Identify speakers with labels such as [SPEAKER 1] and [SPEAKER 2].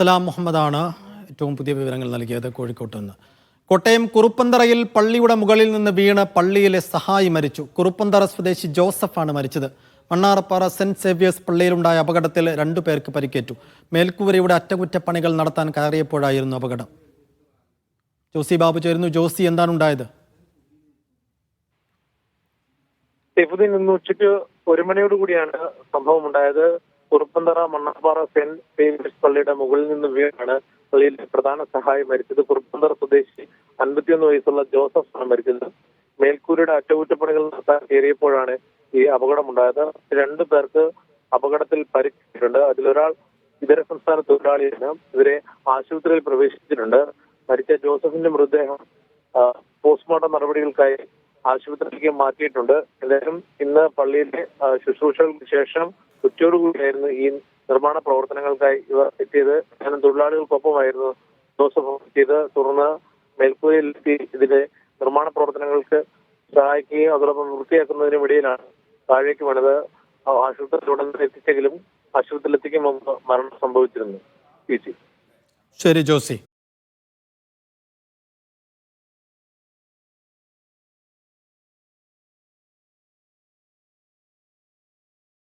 [SPEAKER 1] സലാം മുഹമ്മദാണ് ഏറ്റവും പുതിയ വിവരങ്ങൾ നൽകിയത് കോഴിക്കോട്ട് നിന്ന്. കോട്ടയം കുറുപ്പന്തറയിൽ പള്ളിയുടെ മുകളിൽ നിന്ന് വീണ് പള്ളിയിലെ സഹായി മരിച്ചു. കുറുപ്പന്തറ സ്വദേശി ജോസഫാണ് മരിച്ചത്. മണ്ണാറപ്പാറ സെന്റ് സേവ്യേഴ്സ് പള്ളിയിലുണ്ടായ അപകടത്തിൽ രണ്ടു പേർക്ക് പരിക്കേറ്റു. മേൽക്കൂരയുടെ അറ്റകുറ്റപ്പണികൾ നടത്താൻ കയറിയപ്പോഴായിരുന്നു അപകടം. ജോസി ബാബു ചേരുന്നു. ജോസി എന്താണ് ഉണ്ടായത്?
[SPEAKER 2] ഉച്ചയ്ക്ക് ഒരു മണിയോട് കൂടിയാണ് സംഭവം ഉണ്ടായത്. കുറുപ്പന്തറ മണ്ണപ്പാറ സെന്റ് സേവിയേഴ്സ് പള്ളിയുടെ മുകളിൽ നിന്ന് വീണാണ് പള്ളിയിലെ പ്രധാന സഹായി മരിച്ചത്. കുറുപ്പന്തറ സ്വദേശി അൻപത്തിയൊന്ന് വയസ്സുള്ള ജോസഫ് ആണ് മരിച്ചത്. മേൽക്കൂരയുടെ അറ്റകുറ്റപ്പണികൾ നടത്താൻ കയറിയപ്പോഴാണ് ഈ അപകടമുണ്ടായത്. രണ്ടു പേർക്ക് അപകടത്തിൽ പരിക്കേറ്റിട്ടുണ്ട്. അതിലൊരാൾ ഇതര സംസ്ഥാന തൊഴിലാളിയാണ്. ഇവരെ ആശുപത്രിയിൽ പ്രവേശിച്ചിട്ടുണ്ട് മരിച്ച ജോസഫിന്റെ മൃതദേഹം പോസ്റ്റ്മോർട്ടം നടപടികൾക്കായി ആശുപത്രിയിലേക്ക് മാറ്റിയിട്ടുണ്ട്. അദ്ദേഹം ഇന്ന് പള്ളിയിലെ ശുശ്രൂഷകൾക്ക് ശേഷം ഉച്ചയോടുകൂടിയായിരുന്നു ഈ നിർമ്മാണ പ്രവർത്തനങ്ങൾക്കായി ഇവർ എത്തിയത്. കാരണം തൊഴിലാളികൾക്കൊപ്പമായിരുന്നു ജോസഫ് എത്തിയത്. തുടർന്ന് മേൽക്കൂരയിലെത്തി ഇതിന്റെ നിർമ്മാണ പ്രവർത്തനങ്ങൾക്ക് സഹായിക്കുകയും അതോടൊപ്പം വൃത്തിയാക്കുന്നതിനും ഇടയിലാണ് താഴേക്ക് വീണത്. ആശുപത്രി ഉടൻ എത്തിച്ചെങ്കിലും ആശുപത്രിയിൽ എത്തിക്കും മുമ്പ് മരണം സംഭവിച്ചിരുന്നു
[SPEAKER 1] ശരി ജോസി.